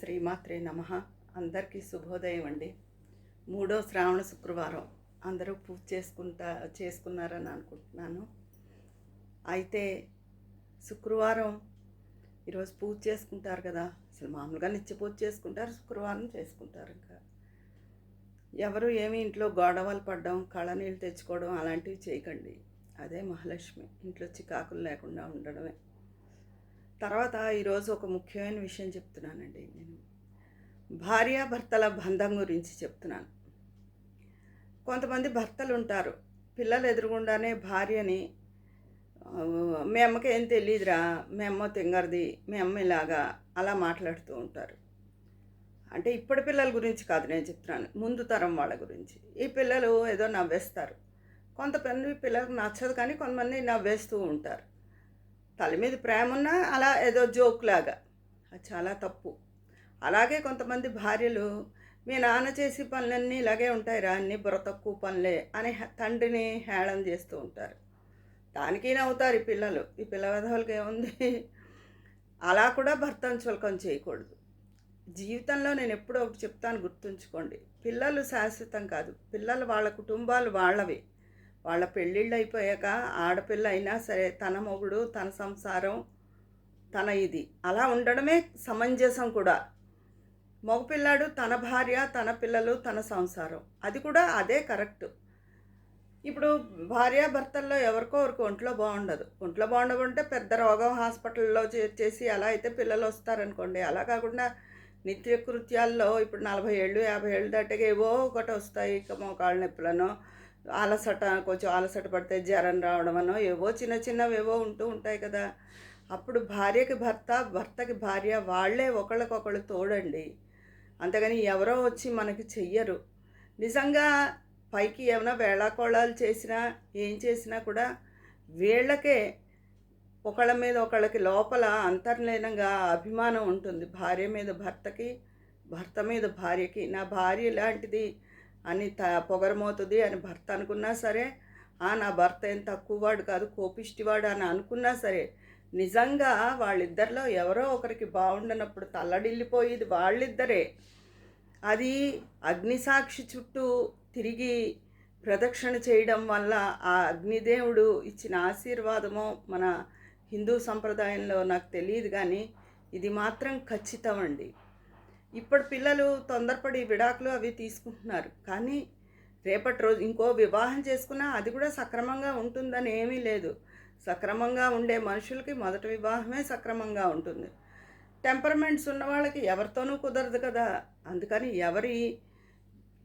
శ్రీమాత్రే నమ. అందరికీ శుభోదయం అండి. మూడో శ్రావణ శుక్రవారం. అందరూ పూజ చేసుకుంటా చేసుకున్నారని అనుకుంటున్నాను. అయితే శుక్రవారం ఈరోజు పూజ చేసుకుంటారు కదా. అసలు మామూలుగా నిత్య పూజ చేసుకుంటారు శుక్రవారం చేసుకుంటారు ఇంకా. ఎవరు ఏమి ఇంట్లో గొడవలు పడడం కళ్ళనీళ్ళు తెచ్చుకోవడం అలాంటివి చేయకండి. అదే మహాలక్ష్మి. ఇంట్లో చికాకులు లేకుండా ఉండడమే. తర్వాత ఈరోజు ఒక ముఖ్యమైన విషయం చెప్తున్నానండి నేను. భార్యాభర్తల బంధం గురించి చెప్తున్నాను. కొంతమంది భర్తలు ఉంటారు పిల్లలు ఎదురుగుండానే భార్యని మీ అమ్మకి ఏం తెలియదురా మీ అమ్మ తింగరది మీ అమ్మ ఇలాగా అలా మాట్లాడుతూ ఉంటారు. అంటే ఇప్పటి పిల్లల గురించి కాదు నేను చెప్తున్నాను. ముందు తరం వాళ్ళ గురించి. ఈ పిల్లలు ఏదో నవ్వేస్తారు. కొంతమంది పిల్లలకు నచ్చదు కానీ కొంతమంది నవ్వేస్తూ ఉంటారు. తల మీద ప్రేమ ఉన్నా అలా ఏదో జోక్ లాగా. అది చాలా తప్పు. అలాగే కొంతమంది భార్యలు మీ నాన్న చేసే పనులన్నీ ఇలాగే ఉంటాయిరా అన్ని బుర్ర తక్కువ పనులే అని తండ్రిని హేళన చేస్తూ ఉంటారు. దానికి నవ్వుతారు ఈ పిల్లలు. ఈ పిల్ల విధవులకి ఏముంది? అలా కూడా భర్తను చులకం చేయకూడదు. జీవితంలో నేను ఎప్పుడో ఒకటి చెప్తాను గుర్తుంచుకోండి. పిల్లలు శాశ్వతం కాదు. పిల్లలు వాళ్ళ కుటుంబాలు వాళ్ళవి. వాళ్ళ పెళ్ళిళ్ళు అయిపోయాక ఆడపిల్ల అయినా సరే తన మొగుడు తన సంసారం తన ఇది. అలా ఉండడమే సమంజసం కూడా. మగపిల్లాడు తన భార్య తన పిల్లలు తన సంసారం. అది కూడా అదే కరెక్ట్. ఇప్పుడు భార్య భర్తల్లో ఎవరికో ఒకరికి ఒంట్లో బాగుండదు. ఒంట్లో బాగుండకుంటే పెద్ద రోగం హాస్పిటల్లో చేర్చేసి అలా అయితే పిల్లలు వస్తారనుకోండి. అలా కాకుండా నిత్యకృత్యాల్లో ఇప్పుడు నలభై ఏళ్ళు యాభై ఏళ్ళు దాటగా ఏవో ఒకటి వస్తాయి. ఇక మోకాళ్ళ నొప్పులనో అలసట కొంచెం అలసట పడితే జ్వరం రావడం ఏవో చిన్న చిన్నవి ఏవో ఉంటూ ఉంటాయి కదా. అప్పుడు భార్యకి భర్త భర్తకి భార్య వాళ్ళే ఒకళ్ళకొకళ్ళు తోడండి. అంతేగాని ఎవరో వచ్చి మనకి చెయ్యరు. నిజంగా పైకి ఏమైనా వేళాకోళాలు చేసినా ఏం చేసినా కూడా వీళ్ళకే ఒకళ్ళ మీద ఒకళ్ళకి లోపల అంతర్లీనంగా అభిమానం ఉంటుంది. భార్య మీద భర్తకి భర్త మీద భార్యకి. నా భార్య లాంటిది అని త పొగరమవుతుంది అని భర్త అనుకున్నా సరే ఆ నా భర్త ఏం తక్కువవాడు కాదు కోపిష్టివాడు అని అనుకున్నా సరే నిజంగా వాళ్ళిద్దరిలో ఎవరో ఒకరికి బాగుండనప్పుడు తల్లడిల్లిపోయేది వాళ్ళిద్దరే. అది అగ్నిసాక్షి చుట్టూ తిరిగి ప్రదక్షిణ చేయడం వల్ల ఆ అగ్నిదేవుడు ఇచ్చిన ఆశీర్వాదమో మన హిందూ సంప్రదాయంలో నాకు తెలియదు కానీ ఇది మాత్రం ఖచ్చితం అండి ఇప్పుడు పిల్లలు తొందరపడి విడాకులు అవి తీసుకుంటున్నారు. కానీ రేపటి రోజు ఇంకో వివాహం చేసుకున్నా అది కూడా సక్రమంగా ఉంటుందని ఏమీ లేదు. సక్రమంగా ఉండే మనుషులకి మొదటి వివాహమే సక్రమంగా ఉంటుంది. టెంపర్మెంట్స్ ఉన్న వాళ్ళకి ఎవరితోనూ కుదరదు కదా. అందుకని ఎవరి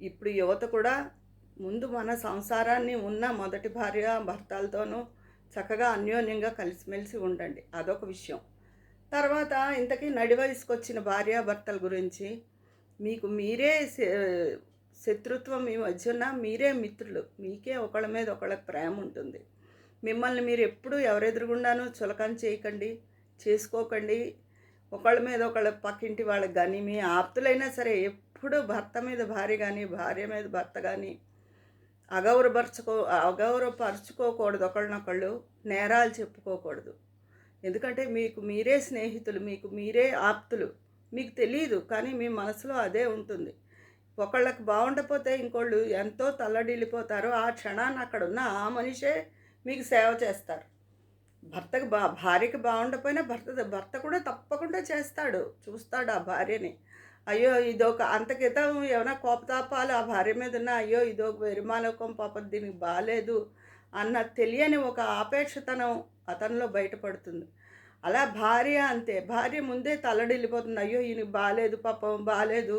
ఇప్పుడు యువత కూడా ముందు మన సంసారాన్ని ఉన్న మొదటి భార్య భర్తలతోనూ చక్కగా అన్యోన్యంగా కలిసిమెలిసి ఉండండి. అదొక విషయం. తర్వాత ఇంతకీ నడి వయసుకు వచ్చిన భార్యాభర్తల గురించి మీకు మీరే శ- శత్రుత్వం మీ మధ్య ఉన్న మీరే మిత్రులు. మీకే ఒకళ్ళ మీద ఒకళ్ళ ప్రేమ ఉంటుంది. మిమ్మల్ని మీరు ఎప్పుడూ ఎవరెదురుగుండానూ చులకన చేయకండి చేసుకోకండి. ఒకళ్ళ మీద ఒకళ్ళ పక్కింటి వాళ్ళకి కానీ మీ ఆప్తులైనా సరే ఎప్పుడు భర్త మీద భార్య కానీ భార్య మీద భర్త కానీ అగౌరవపరచుకో అగౌరవపరచుకోకూడదు ఒకళ్ళనొకళ్ళు నేరాలు చెప్పుకోకూడదు. ఎందుకంటే మీకు మీరే స్నేహితులు మీకు మీరే ఆప్తులు. మీకు తెలియదు కానీ మీ మనసులో అదే ఉంటుంది. ఒకళ్ళకి బాగుండకపోతే ఇంకోళ్ళు ఎంతో తల్లడిల్లిపోతారో. ఆ క్షణాన్ని అక్కడ ఉన్న ఆ మనిషే మీకు సేవ చేస్తారు. భర్తకు బా భార్యకి బాగుండకపోయినా భర్త భర్త కూడా తప్పకుండా చేస్తాడు. చూస్తాడు ఆ భార్యని. అయ్యో ఇదొక అంత క్రితం ఏమైనా కోపతాపాలు ఆ భార్య మీద ఉన్న అయ్యో ఇదొక వెరిమాలోకం పాపం దీనికి బాగాలేదు అన్న తెలియని ఒక ఆపేక్షతనం అతనిలో బయటపడుతుంది. అలా భార్య అంతే. భార్య ముందే తల్లడిల్లిపోతుంది. అయ్యో ఈయనకి బాగాలేదు పాపం బాగాలేదు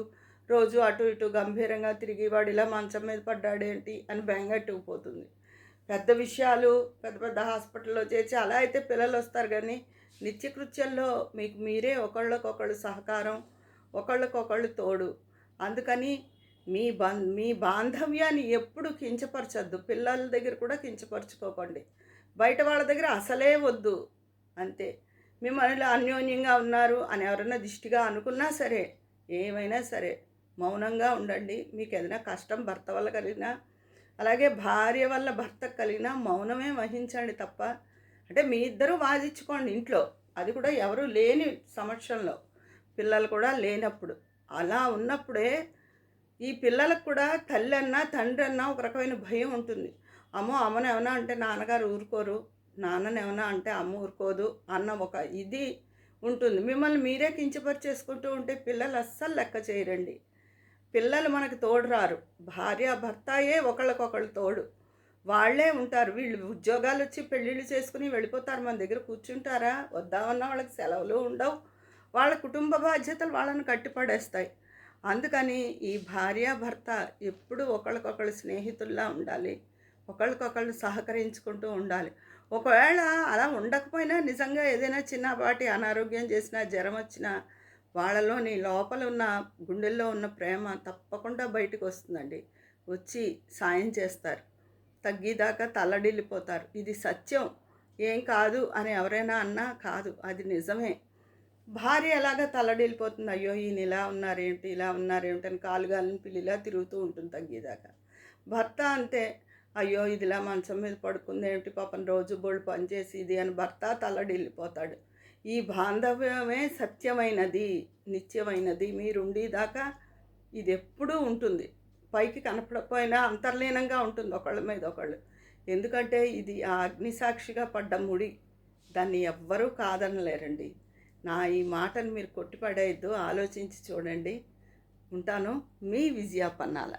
రోజు అటు ఇటు గంభీరంగా తిరిగి వాడు ఇలా మంచం మీద పడ్డాడేంటి అని బెంగట్టుకుపోతుంది పెద్ద విషయాలు పెద్ద పెద్ద హాస్పిటల్లో చేర్చి అలా అయితే పిల్లలు వస్తారు కానీ నిత్యకృత్యంలో మీకు మీరే ఒకళ్ళకొకళ్ళు సహకారం ఒకళ్ళకొకళ్ళు తోడు. అందుకని మీ బం మీ బాంధవ్యాన్ని ఎప్పుడు కించపరచద్దు. పిల్లల దగ్గర కూడా కించపరచుకోకండి. బయట వాళ్ళ దగ్గర అసలే వద్దు. అంతే. మిమ్మల్ని అన్యోన్యంగా ఉన్నారు అని ఎవరైనా దిష్టిగా అనుకున్నా సరే ఏమైనా సరే మౌనంగా ఉండండి. మీకు ఏదైనా కష్టం భర్త వల్ల కలిగినా అలాగే భార్య వల్ల భర్తకు కలిగినా మౌనమే వహించండి తప్ప అంటే మీ ఇద్దరు వాదించుకోండి ఇంట్లో. అది కూడా ఎవరు లేని సమక్షంలో. పిల్లలు కూడా లేనప్పుడు. అలా ఉన్నప్పుడే ఈ పిల్లలకు కూడా తల్లి అన్నా తండ్రి అన్నా ఒక రకమైన భయం ఉంటుంది. అమ్మో అమ్మను ఏమన్నా అంటే నాన్నగారు ఊరుకోరు నాన్నని ఏమన్నా అంటే అమ్మ ఊరుకోదు అన్న ఒక ఇది ఉంటుంది. మిమ్మల్ని మీరే కించపరిచేసుకుంటూ ఉంటే పిల్లలు అస్సలు లెక్క చేయరండి. పిల్లలు మనకు తోడు రారు. భార్య భర్తయే ఒకళ్ళకొకళ్ళు తోడు. వాళ్ళే ఉంటారు. వీళ్ళు ఉద్యోగాలు వచ్చి పెళ్ళిళ్ళు చేసుకుని వెళ్ళిపోతారు మన దగ్గర కూర్చుంటారా? వద్దామన్న వాళ్ళకి సెలవులు ఉండవు. వాళ్ళ కుటుంబ బాధ్యతలు వాళ్ళని కట్టిపడేస్తాయి. అందుకని ఈ భార్యాభర్త భర్త ఒకరికొకరు స్నేహితుల్లా ఉండాలి. ఒకళ్ళకొకళ్ళు సహకరించుకుంటూ ఉండాలి. ఒకవేళ అలా ఉండకపోయినా నిజంగా ఏదైనా చిన్నపాటి అనారోగ్యం చేసినా జ్వరం వచ్చినా వాళ్ళలోని లోపల ఉన్న గుండెల్లో ఉన్న ప్రేమ తప్పకుండా బయటకు వస్తుందండి వచ్చి సాయం చేస్తారు. తగ్గిదాకా తల్లడిల్లిపోతారు. ఇది సత్యం. ఏం కాదు అని ఎవరైనా అన్నా కాదు. అది నిజమే. భార్య ఎలాగా తల్లడిల్లిపోతుంది అయ్యో ఈయన ఇలా ఉన్నారేంటి? ఇలా ఉన్నారేమిటి అని కాలుగాలిని పిల్లిలా తిరుగుతూ ఉంటుంది తగ్గేదాకా. భర్త అంతే అయ్యో ఇదిలా మంచం మీద పడుకుంది ఏమిటి పాపం? రోజు బోళ్ళు పనిచేసి ఇది అని భర్త తల్లడిల్లిపోతాడు ఈ బాంధవ్యమే సత్యమైనది నిత్యమైనది. మీరుండేదాకా ఇది ఎప్పుడూ ఉంటుంది. పైకి కనపడకపోయినా అంతర్లీనంగా ఉంటుంది ఒకళ్ళ మీద ఒకళ్ళు. ఎందుకంటే ఇది ఆ అగ్నిసాక్షిగా పడ్డ ముడి. దాన్ని ఎవ్వరూ కాదనలేరండి. నా ఈ మాటను మీరు కొట్టిపడేయద్దు ఆలోచించి చూడండి. ఉంటాను. మీ విజయ పన్నాల.